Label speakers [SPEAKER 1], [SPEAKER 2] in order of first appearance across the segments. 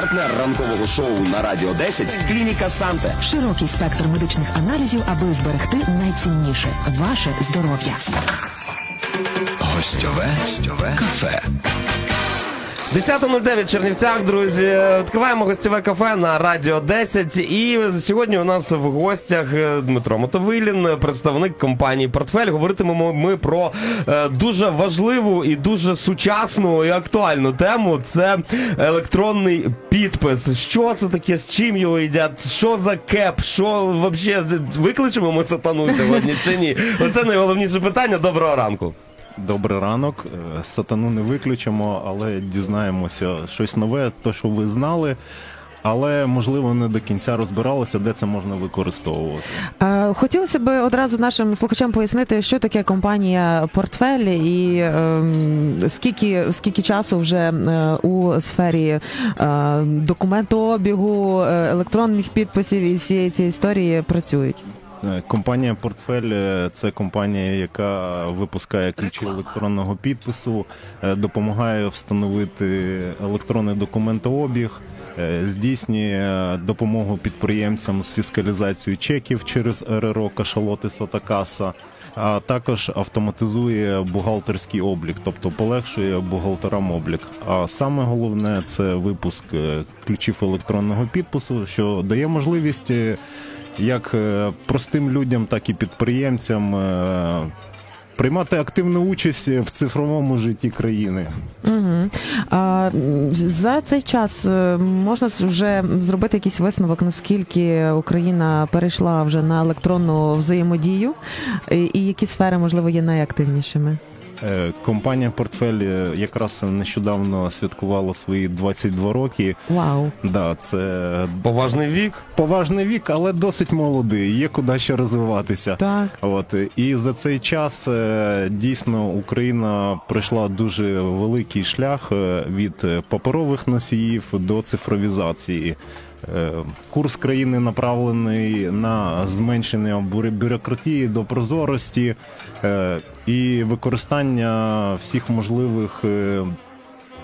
[SPEAKER 1] Партнер ранкового шоу на Радіо 10 клініка Санте.
[SPEAKER 2] Широкий спектр медичних аналізів, аби зберегти найцінніше ваше здоров'я.
[SPEAKER 1] Гостьове, гостьове кафе.
[SPEAKER 3] 10.09 Чернівцях, друзі. Відкриваємо гостєве кафе на Радіо 10. І сьогодні у нас в гостях е, Дмитро Мотовилін, представник компанії Портфель. Говоритимемо ми про е, дуже важливу і дуже сучасну і актуальну тему. Це електронний підпис. Що це таке, з чим його їдять, що за кеп, що взагалі викличемо ми сатану сьогодні чи ні? Оце найголовніше питання. Доброго ранку.
[SPEAKER 4] Добрий ранок. Е, Сатану не виключимо, але дізнаємося щось нове, то що ви знали. Але можливо не до кінця розбиралися, де це можна використовувати.
[SPEAKER 5] Е, Хотілося б одразу нашим слухачам пояснити, що таке компанія Портфель і ем, скільки, скільки часу вже е, у сфері е, документообігу, е, електронних підписів і всієї цієї історії працюють.
[SPEAKER 4] Е, Компанія Портфель е, це компанія, яка випускає ключі електронного підпису, е, допомагає встановити електронний документообіг, здійснює допомогу підприємцям з фіскалізацією чеків через РРО Кашалоти Сотакаса. А також автоматизує бухгалтерський облік, тобто полегшує бухгалтерам облік. А саме головне це випуск ключів електронного підпису, що дає можливість як е, простим людям, так і підприємцям е, приймати активну участь в цифровому житті країни.
[SPEAKER 5] Угу. А, за цей час е, можна вже зробити якийсь висновок, наскільки Україна перейшла вже на електронну взаємодію, і, і які сфери можливо є найактивнішими.
[SPEAKER 4] Е, Компанія Портфель е, якраз нещодавно святкувала свої 22 роки.
[SPEAKER 5] Вау.
[SPEAKER 4] Да, це
[SPEAKER 3] Поважний вік.
[SPEAKER 4] поважний вік, але досить молодий. Є куди ще розвиватися.
[SPEAKER 5] Так.
[SPEAKER 4] От і за цей час е, дійсно Україна пройшла дуже великий шлях від паперових носіїв до цифровізації. Е, Курс країни направлений на зменшення бюро- бюрократії до прозорості е, і використання всіх можливих е,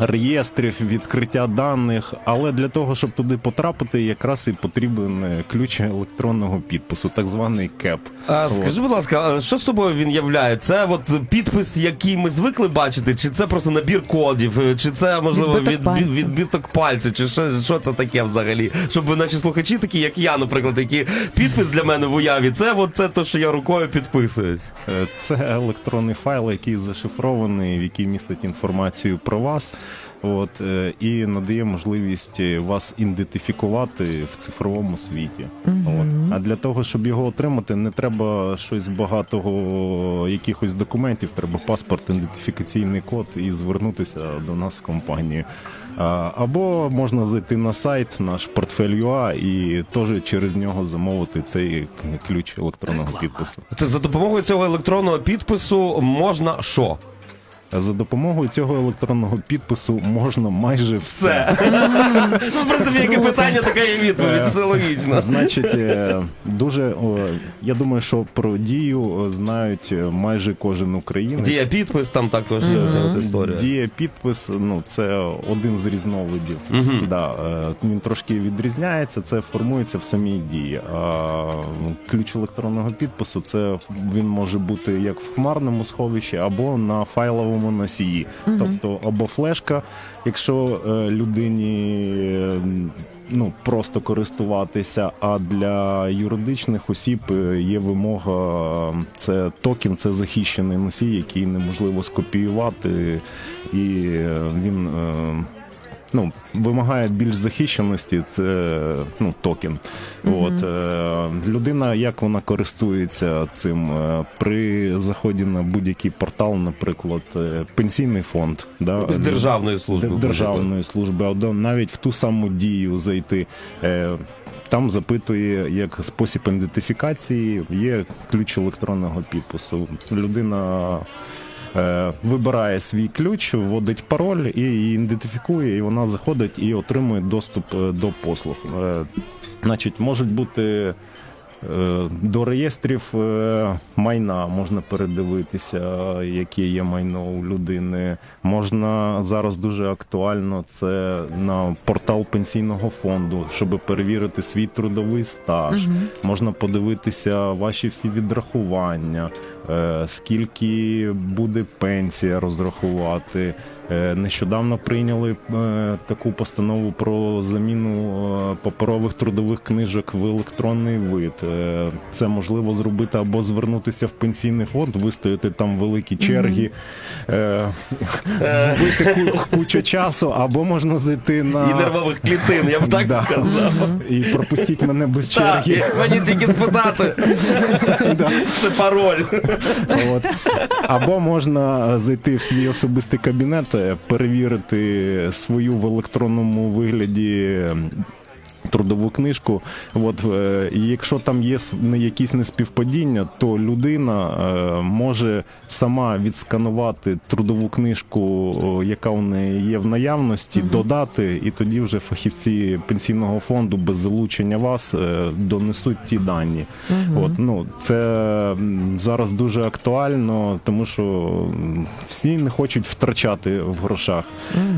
[SPEAKER 4] реєстрів, відкриття даних. Але для того, щоб туди потрапити, якраз і потрібен е, ключ електронного підпису, так званий КЕП.
[SPEAKER 3] А,
[SPEAKER 4] От.
[SPEAKER 3] скажи, будь ласка, що собою він являє? Це от підпис, який ми звикли бачити, чи це просто набір кодів, е, чи це можливо
[SPEAKER 5] Відбиток
[SPEAKER 3] від,
[SPEAKER 5] пальця.
[SPEAKER 3] від, відбиток пальця, чи що, що це таке взагалі? Щоб наші слухачі, такі як я, наприклад, які підпис для мене в уяві, це от це то, що я рукою підписуюсь.
[SPEAKER 4] Е, Це електронний файл, який зашифрований, в який містить інформацію про вас. От е, і надає можливість е, вас ідентифікувати в цифровому світі. От. А для того, щоб його отримати, не треба щось багатого якихось документів. Треба паспорт, ідентифікаційний код і звернутися до нас в компанію. Або можна зайти на сайт наш портфель.ua і теж через нього замовити цей ключ електронного підпису.
[SPEAKER 3] Це за допомогою цього електронного підпису можна що?
[SPEAKER 4] За допомогою цього електронного підпису можна майже все.
[SPEAKER 3] Ну, в принципі, яке питання, така і відповідь, все логічно.
[SPEAKER 4] Значить, е, дуже я думаю, що про дію е, знають е, майже кожен українець.
[SPEAKER 3] Дія підпис там також є історія.
[SPEAKER 4] Дія підпис, ну це один з різновидів. Да, е, він трошки відрізняється, це формується в самій дії. А ключ електронного підпису це він може бути як в хмарному сховищі, або на файловому носії. Тобто або флешка, якщо е, людині. е, Ну, просто користуватися, а для юридичних осіб е, є вимога, це токен, це захищений носій, який неможливо скопіювати, і він е, ну, вимагає більш захищеності, це ну, токен. От, е, людина, як вона користується цим е, при заході на будь-який портал, наприклад, е, пенсійний фонд, да,
[SPEAKER 3] З державної служби.
[SPEAKER 4] Державної служби, або навіть в ту саму дію зайти. Е, Там запитує як спосіб ідентифікації, є ключ електронного підпису. Людина вибирає свій ключ, вводить пароль і її ідентифікує, і вона заходить і отримує доступ е, до послуг. Е, значить, можуть бути Е, До реєстрів е, майна можна передивитися, яке є майно у людини. Можна зараз дуже актуально це на портал пенсійного фонду, щоб перевірити свій трудовий стаж. Можна подивитися ваші всі відрахування, е, скільки буде пенсія розрахувати. Е, Нещодавно прийняли е, таку постанову про заміну е, паперових трудових книжок в електронний вид. Це можливо зробити або звернутися в пенсійний фонд, вистояти там великі черги, вбити кучу часу, або можна зайти на
[SPEAKER 3] І нервових клітин, я б так сказав.
[SPEAKER 4] і пропустіть мене без черги.
[SPEAKER 3] мені тільки спитати. Це пароль.
[SPEAKER 4] Або можна зайти в свій особистий кабінет, е, перевірити свою в електронному вигляді. Трудову книжку, от е, і якщо там є якісь неспівпадіння, то людина е, може сама відсканувати трудову книжку, яка у неї є в наявності, додати, і тоді вже фахівці пенсійного фонду без залучення вас е, донесуть ті дані. От ну це зараз дуже актуально, тому що всі не хочуть втрачати в грошах.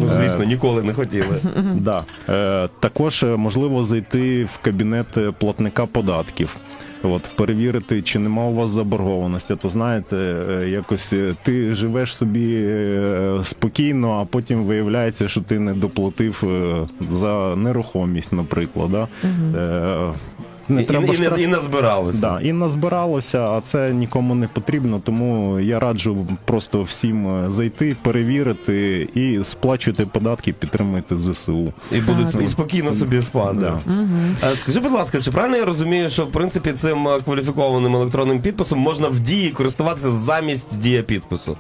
[SPEAKER 3] Ну, звісно, ніколи не хотіли.
[SPEAKER 4] Да. Е, також е, можливо зайти в кабінет е, платника податків. От, перевірити, чи нема у вас заборгованості, то знаєте, е, якось е, ти живеш собі е, спокійно, а потім виявляється, що ти не доплатив за нерухомість, наприклад. Да?
[SPEAKER 3] І,
[SPEAKER 4] не
[SPEAKER 3] і,
[SPEAKER 4] треба
[SPEAKER 3] і,
[SPEAKER 4] штраф-
[SPEAKER 3] і не збиралися.
[SPEAKER 4] Да, і назбиралося, а це нікому не потрібно, тому я раджу просто всім е, зайти, перевірити і сплачуйте податки, підтримуйте ЗСУ.
[SPEAKER 3] І будуть
[SPEAKER 5] Так.
[SPEAKER 3] і спокійно собі спати.
[SPEAKER 4] Да.
[SPEAKER 3] Е, Скажи, будь ласка, чи правильно я розумію, що в принципі цим е, кваліфікованим електронним підписом можна в дії користуватися замість дія підпису?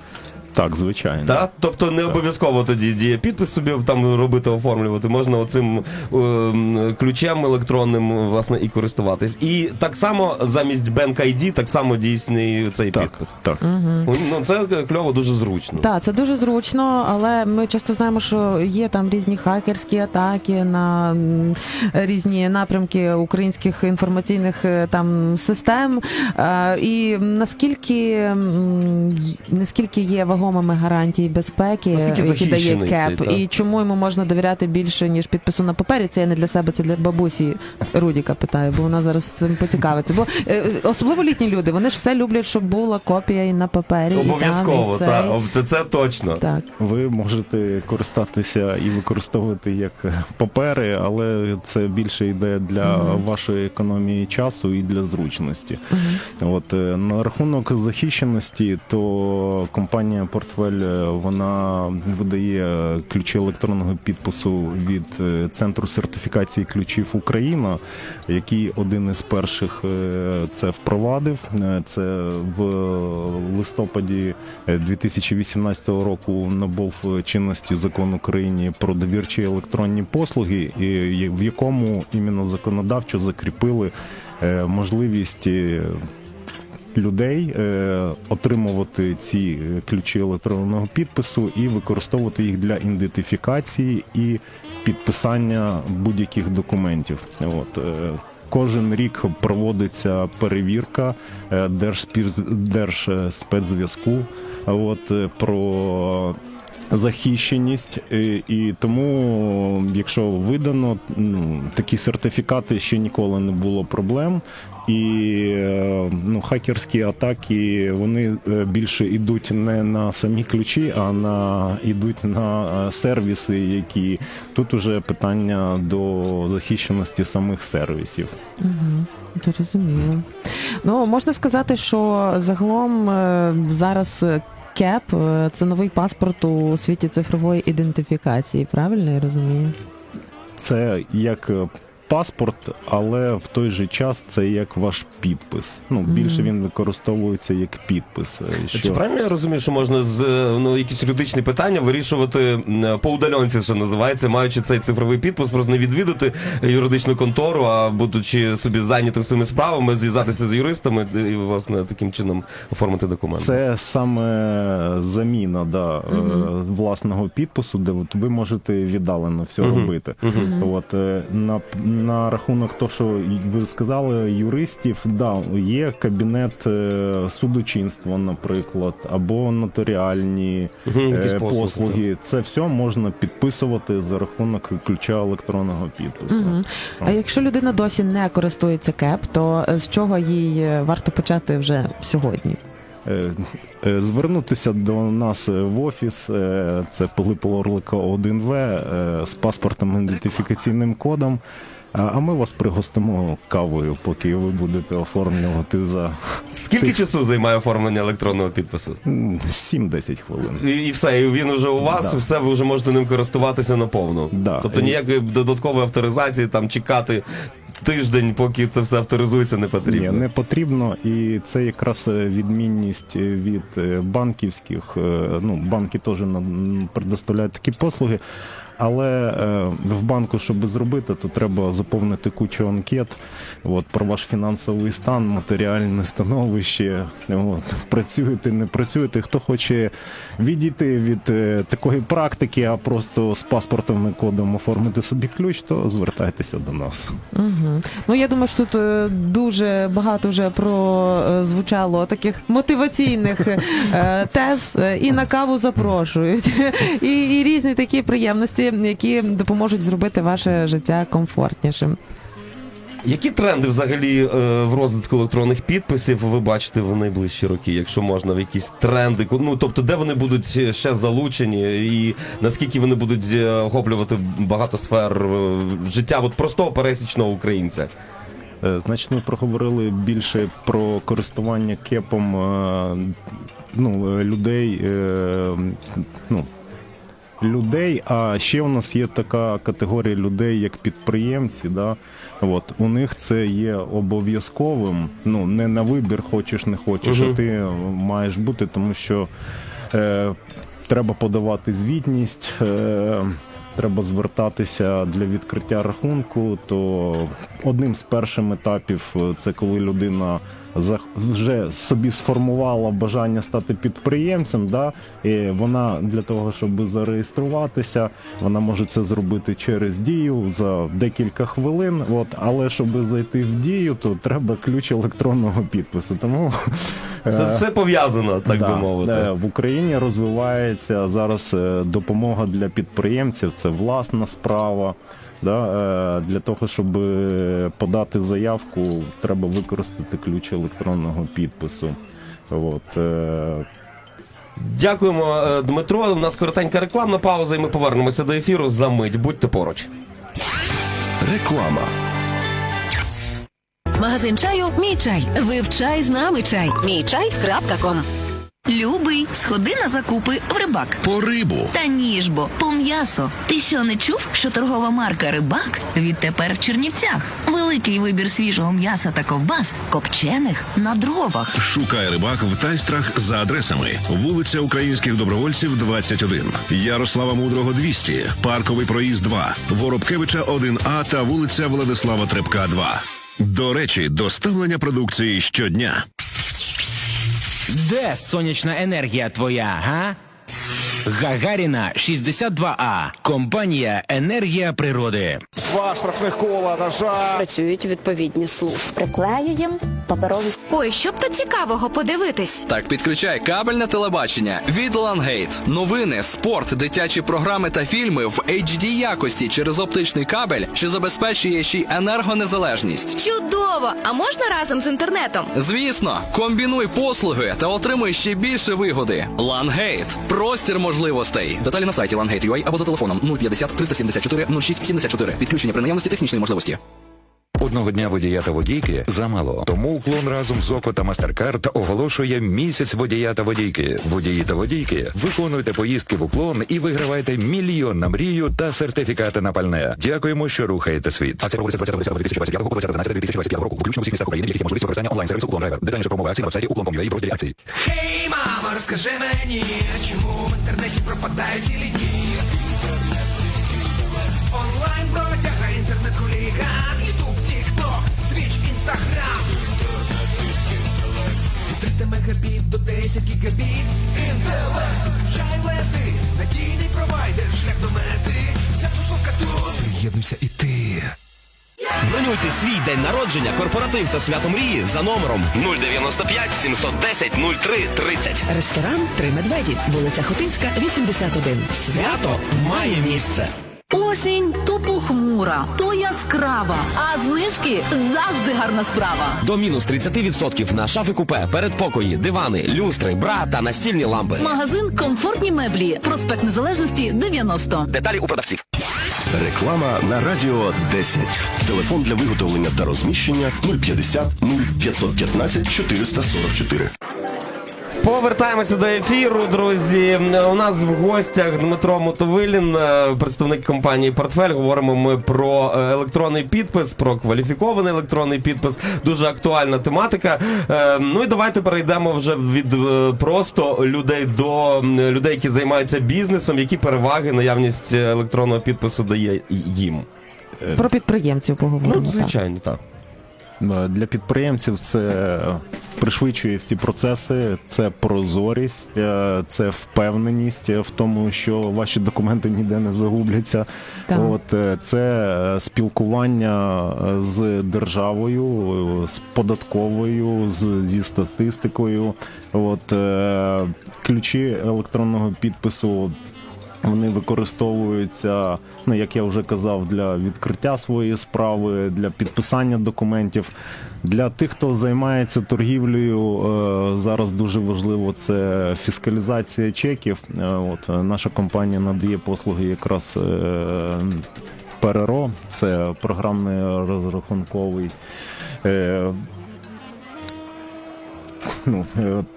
[SPEAKER 4] Так, звичайно.
[SPEAKER 3] Так? Тобто не обов'язково тоді дія підпис собі там робити, оформлювати. Можна оцим е, ключем електронним власне і користуватись. І так само замість Bank ID так само дійсний цей
[SPEAKER 4] Так,
[SPEAKER 3] підпис.
[SPEAKER 4] так.
[SPEAKER 3] Ну це кльово, дуже зручно.
[SPEAKER 5] Так, це дуже зручно, але ми часто знаємо, що є там різні хакерські атаки на м, різні напрямки українських інформаційних е, там систем. Е, І наскільки м, й- наскільки є вагомими гарантії безпеки,
[SPEAKER 3] Наскільки
[SPEAKER 5] які дає
[SPEAKER 3] захищений
[SPEAKER 5] КЕП,
[SPEAKER 3] цей, так.
[SPEAKER 5] і чому йому можна довіряти більше ніж підпису на папері? Це я не для себе, це для бабусі Рудіка питаю, бо вона зараз цим поцікавиться. Бо е, особливо літні люди, вони ж все люблять, щоб була копія і на папері. і там, і
[SPEAKER 3] Обов'язково,
[SPEAKER 5] цей.
[SPEAKER 3] так. Це, це точно.
[SPEAKER 5] Так.
[SPEAKER 4] Ви можете користатися і використовувати як папери, але це більше йде для вашої економії часу і для зручності. От е, на рахунок захищеності, то компанія Портфель е, вона видає ключі електронного підпису від е, центру сертифікації ключів Україна, який один із перших е, це впровадив. Це в листопаді е, 2018 року набув чинності закон України про довірчі електронні послуги, в якому іменно законодавчо закріпили можливість. Людей е, отримувати ці е, ключі електронного підпису і використовувати їх для ідентифікації і підписання будь-яких документів. От е, кожен рік проводиться перевірка Держспецзв'язку от про захищеність, е, і тому, якщо видано ну, такі сертифікати, ще ніколи не було проблем. І е, ну, хакерські атаки вони е, більше йдуть не на самі ключі, а на йдуть на сервіси, які тут уже питання до захищеності самих сервісів.
[SPEAKER 5] Зрозуміло. Ну можна сказати, що загалом зараз КЕП це новий паспорт у світі цифрової ідентифікації. Правильно я розумію?
[SPEAKER 4] Це як е, паспорт, але в той же час це як ваш підпис. Ну більше він використовується як підпис. е,
[SPEAKER 3] Чи
[SPEAKER 4] Що
[SPEAKER 3] правильно я розумію, що можна з е, ну, якісь юридичні питання вирішувати по удаленці, що називається, маючи цей цифровий підпис, просто не відвідати юридичну контору, а будучи собі зайнятим своїми справами, зв'язатися з юристами і власне таким чином оформити документи.
[SPEAKER 4] Це саме заміна да, е, власного підпису, де от ви можете віддалено все робити. От, е, на, на рахунок того, що ви сказали, юристів, да, є кабінет е, судочинства, наприклад, або нотаріальні е,
[SPEAKER 3] послуги,
[SPEAKER 4] послуги. Це все можна підписувати за рахунок ключа електронного підпису.
[SPEAKER 5] Мгм. А якщо людина досі не користується КЕП, то з чого їй е, варто почати вже сьогодні?
[SPEAKER 4] Е, е, Звернутися до нас е, в офіс, е, це Пилипа Орлика 1В е, з паспортом ідентифікаційним кодом. А ми вас пригостимо кавою, поки ви будете оформлювати за
[SPEAKER 3] Скільки
[SPEAKER 4] Ти-
[SPEAKER 3] часу займає оформлення електронного підпису?
[SPEAKER 4] м, 7-10 хвилин.
[SPEAKER 3] І, і все, і він вже у вас,
[SPEAKER 4] Да.
[SPEAKER 3] все, ви вже можете ним користуватися наповну.
[SPEAKER 4] Да.
[SPEAKER 3] Тобто ніякої додаткової авторизації, там чекати тиждень, поки це все авторизується, не потрібно.
[SPEAKER 4] Ні, не потрібно, і це якраз е, відмінність е, від е, банківських. Ну, банки теж предоставляють такі послуги. Але е, в банку, щоб зробити, то треба заповнити кучу анкет от, про ваш фінансовий стан, матеріальне становище. От, працюєте, не працюєте. Хто хоче відійти від е, такої практики, а просто з паспортом і кодом оформити собі ключ, то звертайтеся до нас.
[SPEAKER 5] Угу. Ну я думаю, що тут е, дуже багато вже прозвучало таких мотиваційних тез, і на каву запрошують, і, і різні такі приємності, які допоможуть зробити ваше життя комфортнішим.
[SPEAKER 3] Які тренди взагалі е, в розвитку електронних підписів ви бачите в найближчі роки, якщо можна, в якісь тренди? Ну тобто, де вони будуть ще залучені, і наскільки вони будуть е, охоплювати багато сфер е, життя от простого пересічного українця?
[SPEAKER 4] Е, Значить, ми проговорили більше про користування кепом е, ну, людей. е, Ну, людей, а ще у нас є така категорія людей, як підприємці. Да? От, у них це є обов'язковим. Ну, не на вибір, хочеш, не хочеш,
[SPEAKER 3] Мгм.
[SPEAKER 4] а ти маєш бути, тому що е, треба подавати звітність. Е, Треба звертатися для відкриття рахунку, то одним з перших етапів е, це коли людина вже собі сформувала бажання стати підприємцем. Да? І вона для того, щоб зареєструватися, вона може це зробити через дію за декілька хвилин. От, але щоб зайти в дію, то треба ключ електронного підпису. Тому
[SPEAKER 3] Це
[SPEAKER 4] е,
[SPEAKER 3] все пов'язано, так
[SPEAKER 4] Да,
[SPEAKER 3] би мовити.
[SPEAKER 4] да. В Україні розвивається зараз е, допомога для підприємців, це власна справа. Да, е, для того, щоб е, подати заявку, треба використати ключ електронного підпису. От, е,
[SPEAKER 3] Дякуємо, Дмитро. У нас коротенька рекламна пауза, і ми повернемося до ефіру за мить. Будьте поруч.
[SPEAKER 1] Реклама.
[SPEAKER 6] Магазин чаю Мій чай. Вивчай з нами чай. Мій чай.ком Любий, сходи на закупи в рибак.
[SPEAKER 1] По рибу.
[SPEAKER 6] Та ніж бо, по м'ясо. Ти що не чув, що торгова марка Рибак відтепер в Чернівцях? Великий вибір свіжого м'яса та ковбас, копчених на дровах.
[SPEAKER 7] Шукай рибак в тайстрах за адресами: вулиця Українських добровольців, 21, Ярослава Мудрого, 200, Парковий проїзд 2, Воробкевича 1А та вулиця Владислава Трепка, 2. До речі, доставлення продукції щодня.
[SPEAKER 8] Де сонячна енергія твоя, га? Гагаріна 62А. Компанія Енергія природи.
[SPEAKER 9] Два штрафних кола, на жаль.
[SPEAKER 10] працюють відповідні служби. Приклеюємо паперові
[SPEAKER 6] Ой, що б то цікавого подивитись.
[SPEAKER 11] Так підключай кабельне телебачення від Лангейт. Новини, спорт, дитячі програми та фільми в HD якості через оптичний кабель, що забезпечує ще й енергонезалежність.
[SPEAKER 6] Чудово! А можна разом з інтернетом?
[SPEAKER 11] Звісно, комбінуй послуги та отримуй ще більше вигоди. Лангейт. Простір можливостей. Деталі на сайті Langate.ua або за телефоном 050 374 06 74. Підключення при наявності технічної можливості.
[SPEAKER 12] Одного дня водія та водійки замало. Тому уклон разом з ОКО та Мастеркард оголошує місяць водія та водійки. Водії та водійки, виконуйте поїздки в уклон і вигравайте мільйон на мрію та сертифікати на пальне. Дякуємо, що рухаєте світ. Акція проводиться 20 2025 року, 20 2025 року. Включно в усіх містах України, є можливість використання онлайн-сервісу Уклон Драйвер. Детальніше про умови акції на вебсайті uklon.com.ua в розділі акцій.
[SPEAKER 8] Хей, мама, розкажи мені, чому в інтернеті пропадають цілі дні? Мегабіт до 10 гігабіт. Інтелект, включай лети, надійний провайдер, шлях до мети. Вся тусовка тут. Приєднуйся і ти.
[SPEAKER 1] Бронюйте свій день народження, корпоратив та свято мрії за номером 095 710 03 30.
[SPEAKER 2] Ресторан Три медведі, вулиця Хотинська, 81.
[SPEAKER 1] Свято має місце.
[SPEAKER 6] Осінь то похмура, то яскрава, а знижки завжди гарна справа.
[SPEAKER 1] До мінус 30% на шафи купе, передпокої, дивани, люстри, бра та настільні лампи.
[SPEAKER 6] Магазин Комфортні меблі. Проспект Незалежності 90.
[SPEAKER 1] Деталі у продавців.
[SPEAKER 7] Реклама на радіо 10. Телефон для виготовлення та розміщення 050 0515 444.
[SPEAKER 3] Повертаємося до ефіру, друзі. У нас в гостях Дмитро Мотовилін, е, представник компанії Портфель. Говоримо ми про е, електронний підпис, про кваліфікований електронний підпис. Дуже актуальна тематика. Е, Ну і давайте перейдемо вже від просто людей до людей, які займаються бізнесом. Які переваги наявність електронного підпису дає їм?
[SPEAKER 5] Про підприємців поговоримо.
[SPEAKER 3] Ну,
[SPEAKER 5] так.
[SPEAKER 3] звичайно, так.
[SPEAKER 4] Е, Для підприємців це пришвидшує всі процеси, це прозорість, е, це впевненість в тому, що ваші документи ніде не загубляться.
[SPEAKER 5] Так.
[SPEAKER 4] От е, це спілкування з державою, з податковою, з, зі статистикою. От ключі електронного підпису. Вони використовуються, ну як я вже казав, для відкриття своєї справи, для підписання документів. Для тих, хто займається торгівлею, е, зараз дуже важливо це фіскалізація чеків. Е, От е, наша компанія надає послуги якраз ПРРО, це програмний розрахунковий. ну,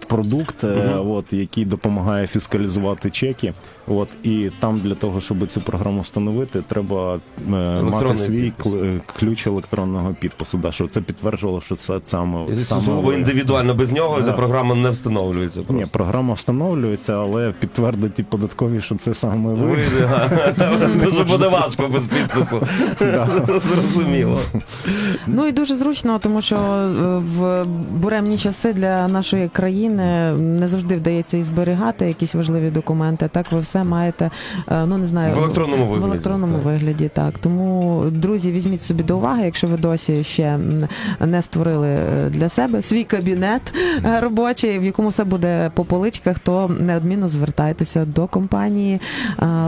[SPEAKER 4] продукт, е, от, який допомагає фіскалізувати чеки. От, і там для того, щоб цю програму встановити, треба е, мати свій
[SPEAKER 3] підпис.
[SPEAKER 4] кл- ключ електронного підпису. Да, щоб це підтверджувало, що це саме, саме ви.
[SPEAKER 3] індивідуально без нього ця програма не встановлюється.
[SPEAKER 4] Ні, програма встановлюється, але підтвердити податкові, що це саме ви.
[SPEAKER 3] Ви, та дуже буде важко без підпису. Зрозуміло.
[SPEAKER 5] Ну і дуже зручно, тому що е, в буремні часи для нашої країни не завжди вдається і зберігати якісь важливі документи. Так, ви все маєте, е, ну не знаю,
[SPEAKER 3] В електронному
[SPEAKER 5] в електронному
[SPEAKER 3] так.
[SPEAKER 5] вигляді. Так тому, друзі, візьміть собі до уваги, якщо ви досі ще не створили е, для себе свій кабінет е, робочий, в якому все буде по поличках, то неодмінно звертайтеся до компанії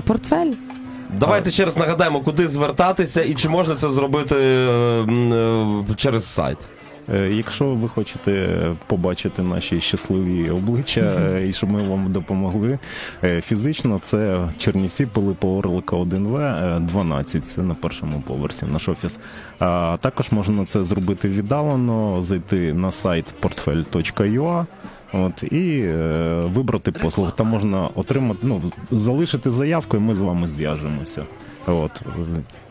[SPEAKER 5] портфель.
[SPEAKER 3] Давайте ще раз нагадаємо, куди звертатися і чи можна це зробити через сайт.
[SPEAKER 4] Е, Якщо ви хочете побачити наші щасливі обличчя е, і щоб ми вам допомогли е, фізично, це Чернівці, Пилипа Орлика 1В, е, 12, це на першому поверсі наш офіс. А також можна це зробити віддалено, зайти на сайт portfel.ua От і е, вибрати послугу. Там можна отримати, ну залишити заявку, і ми з вами зв'яжемося. От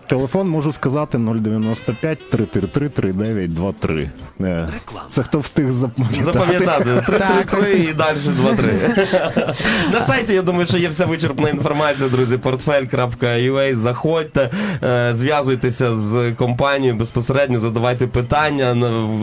[SPEAKER 4] телефон можу сказати 095 333 3923. Е, Це хто встиг запам'ятати.
[SPEAKER 3] Запам'ятати 3-3 і далі 2-3. На сайті, я думаю, що є вся вичерпна інформація, друзі. Portfel.ua. Заходьте, е, зв'язуйтеся з компанією безпосередньо, задавайте питання,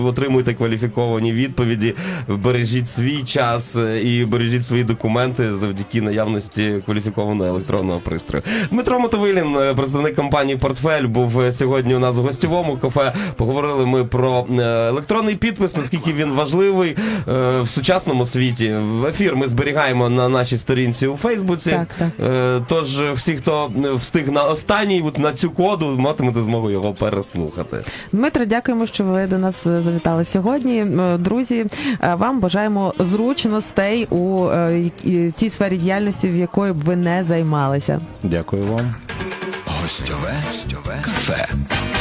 [SPEAKER 3] отримуйте кваліфіковані відповіді, бережіть свій час е, і бережіть свої документи завдяки наявності кваліфікованого електронного пристрою. Дмитро Мотовилін, представник компанії Портфель, був е, сьогодні у нас в гостєвому кафе. Поговорили ми про е, електронний підпис, наскільки він важливий е, в сучасному світі. В ефір ми зберігаємо на нашій сторінці у Фейсбуці.
[SPEAKER 5] Так, так.
[SPEAKER 3] Е, Тож всі, хто е, встиг на останній, на цю коду, матимете змогу його переслухати.
[SPEAKER 5] Дмитро, дякуємо, що ви до нас е, завітали сьогодні. Е, Друзі, е, вам бажаємо зручностей у е, тій сфері діяльності, в якої б ви не займалися.
[SPEAKER 4] Дякую вам.
[SPEAKER 7] Гостьове, кафе.